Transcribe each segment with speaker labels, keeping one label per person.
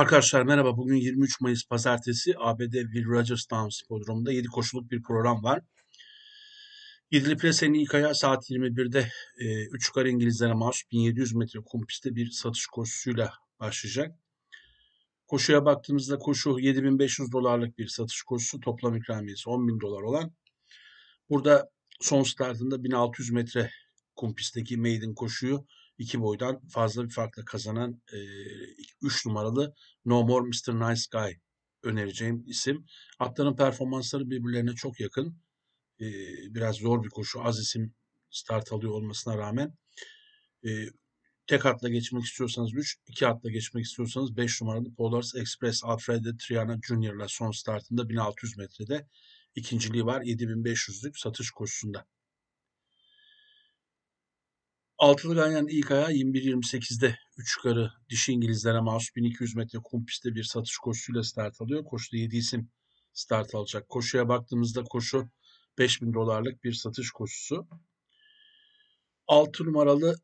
Speaker 1: Arkadaşlar merhaba. Bugün 23 Mayıs Pazartesi ABD Will Rogers Downs Hipodromu'nda 7 koşuluk bir program var. Yedili Plase'nin ilk ayağı saat 21'de e, 3 yukarı İngilizlere mahsus 1700 metre kum pistte bir satış koşusuyla başlayacak. Koşuya baktığımızda koşu 7500 dolarlık bir satış koşusu. Toplam ikramiyesi 10.000 dolar olan. Burada son startında 1600 metre kum pistteki maiden koşuyu iki boydan fazla bir farkla kazanan 3 e, numaralı No More Mr. Nice Guy önereceğim isim. Atların performansları birbirlerine çok yakın. E, biraz zor bir koşu. Az isim start alıyor olmasına rağmen. E, tek atla geçmek istiyorsanız 3, iki atla geçmek istiyorsanız 5 numaralı Polars Express Alfredo Triana Junior'la son startında 1600 metrede ikinciliği var 7500'lük satış koşusunda. Altılı Ganyan ilk ayağı 21-28'de 3 yukarı dişi İngilizlere mahsus 1200 metre kum pistte bir satış koşusuyla start alıyor. Koşuda 7 isim start alacak. Koşuya baktığımızda koşu 5000 dolarlık bir satış koşusu. 6 numaralı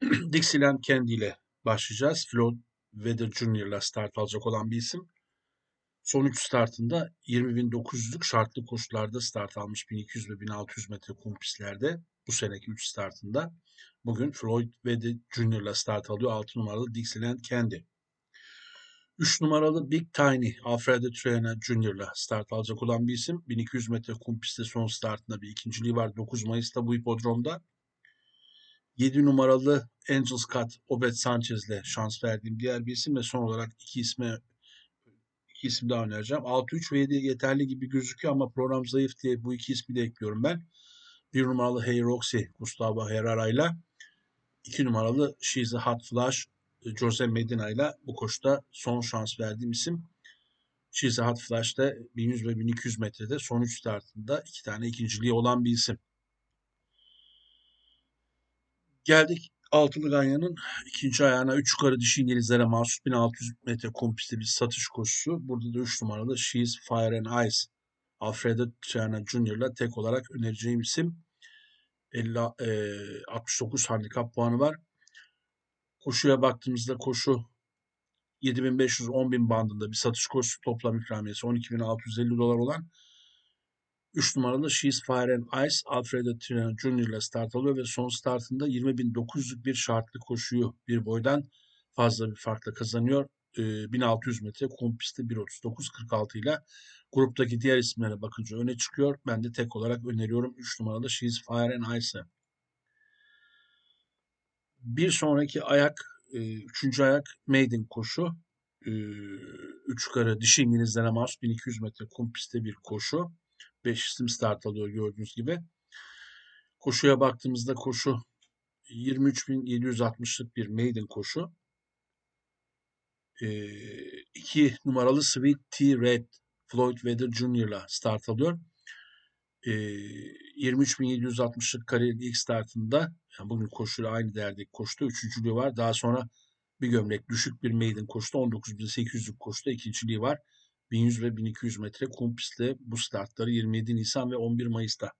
Speaker 1: Dixieland Candy ile başlayacağız. Flo Weather Junior ile start alacak olan bir isim. Son 3 startında 20.900'lük şartlı koşularda start almış 1200 ve 1600 metre kum pistlerde bu seneki 3 startında. Bugün Floyd ve de Junior'la start alıyor. 6 numaralı Dixieland Candy. 3 numaralı Big Tiny Alfredo Triana Junior'la start alacak olan bir isim. 1200 metre kum pistte son startında bir ikinciliği var 9 Mayıs'ta bu hipodromda. 7 numaralı Angels Cut Obed Sanchez'le şans verdiğim diğer bir isim ve son olarak iki isme iki isim daha önereceğim. 6-3 ve 7 yeterli gibi gözüküyor ama program zayıf diye bu iki ismi de ekliyorum ben. Bir numaralı Hey Roxy Gustavo Herrera ile iki numaralı She's a Hot Flash Jose Medina ile bu koşuda son şans verdiğim isim. She's a Hot Flash'ta 1100 ve 1200 metrede son 3 startında iki tane ikinciliği olan bir isim. Geldik Altılı Ganyan'ın ikinci ayağına 3 yukarı dişi İngilizlere mahsus 1600 metre kompiste bir satış koşusu. Burada da 3 numaralı She's Fire and Ice Alfredo Triana Jr. ile tek olarak önereceğim isim. 50, e, 69 handikap puanı var. Koşuya baktığımızda koşu 7500-10000 bandında bir satış koşusu toplam ikramiyesi 12650 dolar olan 3 numaralı She's Fire and Ice Alfredo Triana Jr. ile start alıyor ve son startında 20.900'lük bir şartlı koşuyu bir boydan fazla bir farkla kazanıyor. 1600 metre kum pisti 1.39.46 ile gruptaki diğer isimlere bakınca öne çıkıyor. Ben de tek olarak öneriyorum 3 numaralı She's Fire and Ice'ı. Bir sonraki ayak, üçüncü ayak maiden koşu. Üç yukarı dişi İngilizlere mahsus 1200 metre kum pistte bir koşu. 5 isim start alıyor gördüğünüz gibi. Koşuya baktığımızda koşu 23.760'lık bir maiden koşu. 2 numaralı Sweet Tea Red Floyd Weather Jr.'la start alıyor. 23.760'lık kariyerin ilk startında yani bugün koşuyla aynı değerdeki koştu. Üçüncülüğü var. Daha sonra bir gömlek düşük bir maiden koştu. 19.800'lük koştu. ikinciliği var. 1100 ve 1200 metre kum bu startları 27 Nisan ve 11 Mayıs'ta.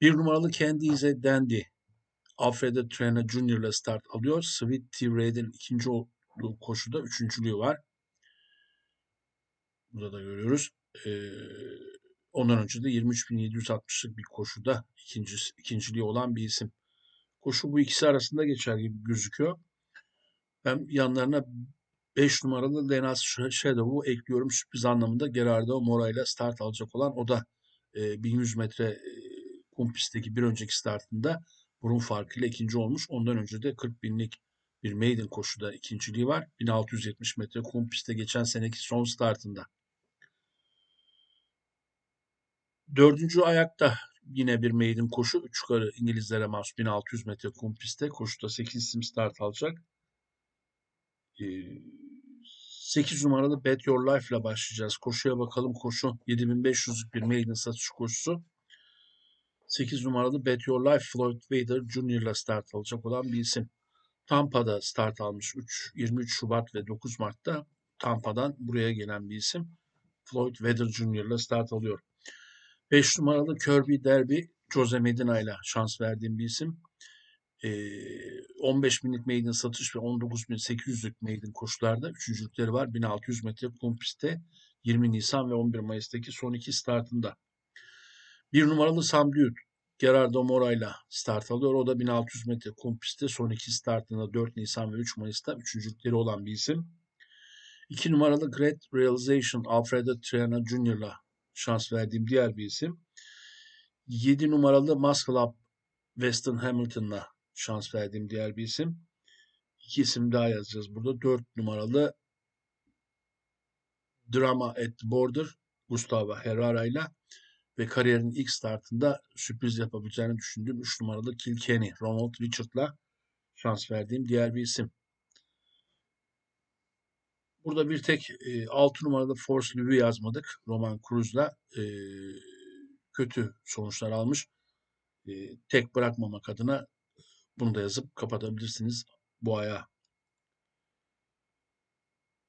Speaker 1: Bir numaralı is a Dandy. Alfredo Trena Jr. ile start alıyor. Sweet Tea Red'in ikinci koşuda üçüncülüğü var. Burada da görüyoruz. Ee, ondan önce de 23.760'lık bir koşuda ikinci, ikinciliği olan bir isim. Koşu bu ikisi arasında geçer gibi gözüküyor. Ben yanlarına 5 numaralı Lenas Shadow'u ekliyorum sürpriz anlamında Gerardo Mora ile start alacak olan o da e, 1100 metre e, kum pistteki bir önceki startında burun farkıyla ikinci olmuş. Ondan önce de 40 binlik bir maiden koşuda ikinciliği var. 1670 metre kum pistte geçen seneki son startında. Dördüncü ayakta yine bir maiden koşu. Üç yukarı İngilizlere mahsus 1600 metre kum pistte. Koşuda 8 isim start alacak. 8 numaralı Bet Your Life ile başlayacağız. Koşuya bakalım. Koşu 7500'lük bir maiden satış koşusu. 8 numaralı Bet Your Life Floyd Vader Jr. ile start alacak olan bir isim. Tampa'da start almış 3, 23 Şubat ve 9 Mart'ta Tampa'dan buraya gelen bir isim. Floyd Weather Jr. ile start alıyor. 5 numaralı Kirby Derby Jose Medina ile şans verdiğim bir isim. Ee, 15 binlik maiden satış ve 19.800'lük maiden koşularda üçüncülükleri var. 1600 metre kum pistte 20 Nisan ve 11 Mayıs'taki son iki startında. Bir numaralı Sambliut Gerardo Mora'yla start alıyor. O da 1600 metre kum son iki startında 4 Nisan ve 3 Mayıs'ta üçüncülükleri olan bir isim. İki numaralı Great Realization Alfredo Triana Jr.'la şans verdiğim diğer bir isim. 7 numaralı Muscle Up Weston Hamilton'la şans verdiğim diğer bir isim. İki isim daha yazacağız burada. 4 numaralı Drama at Border Gustavo Herrera ile ve kariyerinin ilk startında sürpriz yapabileceğini düşündüğüm 3 numaralı Kilkenny Ronald Richard'la şans verdiğim diğer bir isim. Burada bir tek e, 6 numarada Force Louis yazmadık. Roman Cruz'la e, kötü sonuçlar almış. E, tek bırakmamak adına bunu da yazıp kapatabilirsiniz bu ayağı.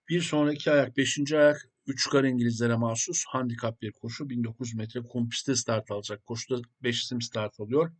Speaker 1: Bir sonraki ayak, beşinci ayak Üç kar İngilizlere mahsus handikap bir koşu. 1900 metre kum pistte start alacak. Koşuda 5 isim start alıyor.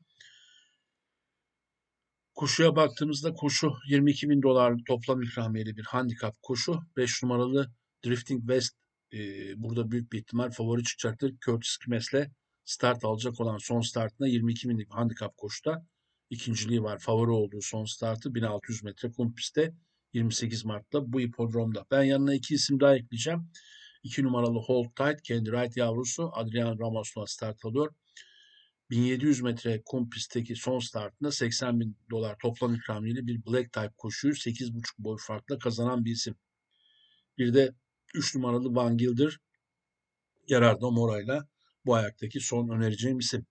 Speaker 1: Koşuya baktığımızda koşu 22 bin dolar toplam ikramiyeli bir handikap koşu. 5 numaralı Drifting West e, burada büyük bir ihtimal favori çıkacaktır. Curtis Kimes'le start alacak olan son startında 22 binlik handikap koşuda ikinciliği var. Favori olduğu son startı 1600 metre kum pistte 28 Mart'ta bu hipodromda. Ben yanına iki isim daha ekleyeceğim. 2 numaralı Hold Tight, kendi Wright yavrusu Adrian Ramos'la start alıyor. 1700 metre kum pistteki son startında 80 bin dolar toplam ikramiyeli bir Black Type koşuyu 8,5 boy farkla kazanan bir isim. Bir de 3 numaralı Van Gilder Gerardo Mora'yla bu ayaktaki son önereceğim isim.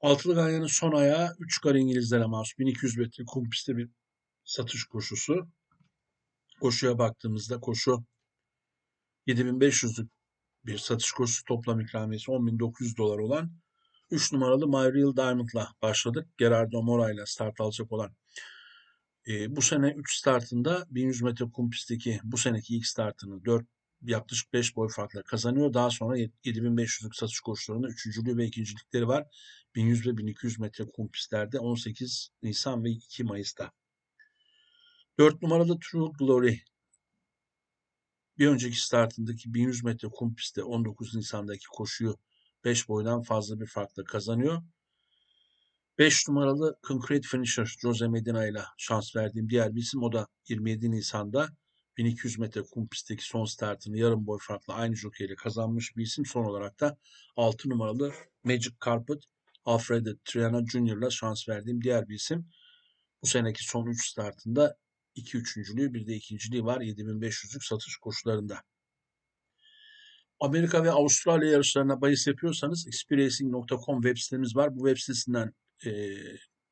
Speaker 1: Altılı Ganyan'ın son ayağı 3 kar İngilizlere mahsus 1200 metre kum pistte bir satış koşusu. Koşuya baktığımızda koşu 7500'lük bir satış koşusu toplam ikramiyesi 10.900 dolar olan 3 numaralı My Real Diamond'la başladık. Gerardo Mora ile start alacak olan e, bu sene 3 startında 1100 metre kum pistteki bu seneki ilk startını 4 yaklaşık 5 boy farkla kazanıyor. Daha sonra 7500'lük satış koşularında üçüncülüğü ve ikincilikleri var. 1100 ve 1200 metre kum pistlerde 18 Nisan ve 2 Mayıs'ta. 4 numaralı True Glory bir önceki startındaki 1100 metre kum pistte 19 Nisan'daki koşuyu 5 boydan fazla bir farkla kazanıyor. 5 numaralı Concrete Finisher Jose Medina ile şans verdiğim diğer bir isim. O da 27 Nisan'da 1200 metre kum pistteki son startını yarım boy farkla aynı jockey ile kazanmış bir isim. Son olarak da 6 numaralı Magic Carpet Alfredo Triana Jr. ile şans verdiğim diğer bir isim. Bu seneki son 3 startında 2 üçüncülüğü bir de ikinciliği var 7500'lük satış koşularında. Amerika ve Avustralya yarışlarına bahis yapıyorsanız xpracing.com web sitemiz var. Bu web sitesinden e,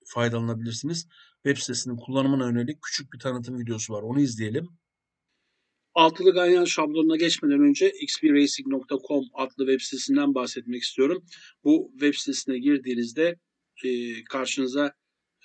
Speaker 1: faydalanabilirsiniz. Web sitesinin kullanımına yönelik küçük bir tanıtım videosu var. Onu izleyelim. Altılı ganyan şablonuna geçmeden önce xpracing.com adlı web sitesinden bahsetmek istiyorum. Bu web sitesine girdiğinizde e, karşınıza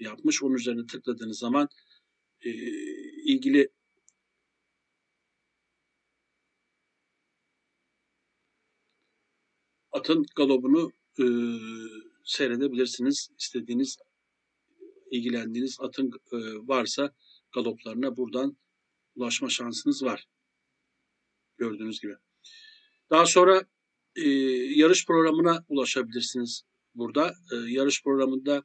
Speaker 1: yapmış. Onun üzerine tıkladığınız zaman e, ilgili atın galobunu e, seyredebilirsiniz. İstediğiniz, ilgilendiğiniz atın e, varsa galoplarına buradan ulaşma şansınız var. Gördüğünüz gibi. Daha sonra e, yarış programına ulaşabilirsiniz burada. E, yarış programında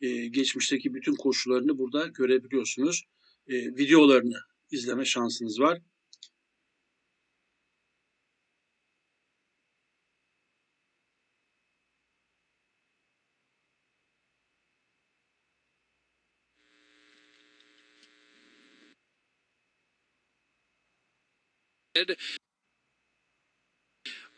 Speaker 1: e, geçmişteki bütün koşularını burada görebiliyorsunuz. E, videolarını izleme şansınız var.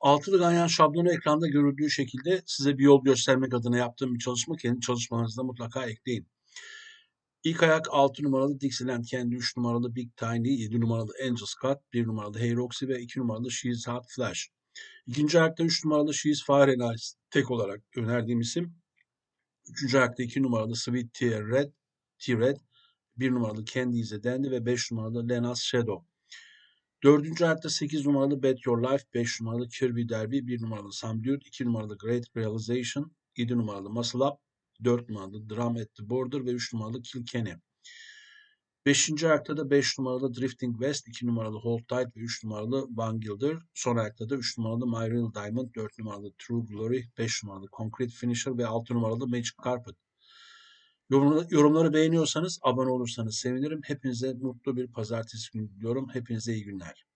Speaker 1: Altılı ganyan şablonu ekranda görüldüğü şekilde size bir yol göstermek adına yaptığım bir çalışma. Kendi çalışmalarınızda mutlaka ekleyin. İlk ayak 6 numaralı Dixieland Candy, 3 numaralı Big Tiny, 7 numaralı Angel Scott, 1 numaralı Hey Roxy ve 2 numaralı She's Hot Flash. İkinci ayakta 3 numaralı She's Fire and Ice tek olarak önerdiğim isim. Üçüncü ayakta 2 numaralı Sweet Tea Red, Tea Red, 1 numaralı Candy is Dandy ve 5 numaralı Lena's Shadow. Dördüncü ayakta 8 numaralı Bet Your Life, 5 numaralı Kirby Derby, 1 numaralı Some Dude, 2 numaralı Great Realization, 7 numaralı Muscle Up, 4 numaralı Drum at the Border ve 3 numaralı Kilkenny. Beşinci ayakta da 5 numaralı Drifting West, 2 numaralı Hold Tight ve 3 numaralı Van Gilder. Son ayakta da 3 numaralı My Real Diamond, 4 numaralı True Glory, 5 numaralı Concrete Finisher ve 6 numaralı Magic Carpet. Yorumları, beğeniyorsanız abone olursanız sevinirim. Hepinize mutlu bir pazartesi günü diliyorum. Hepinize iyi günler.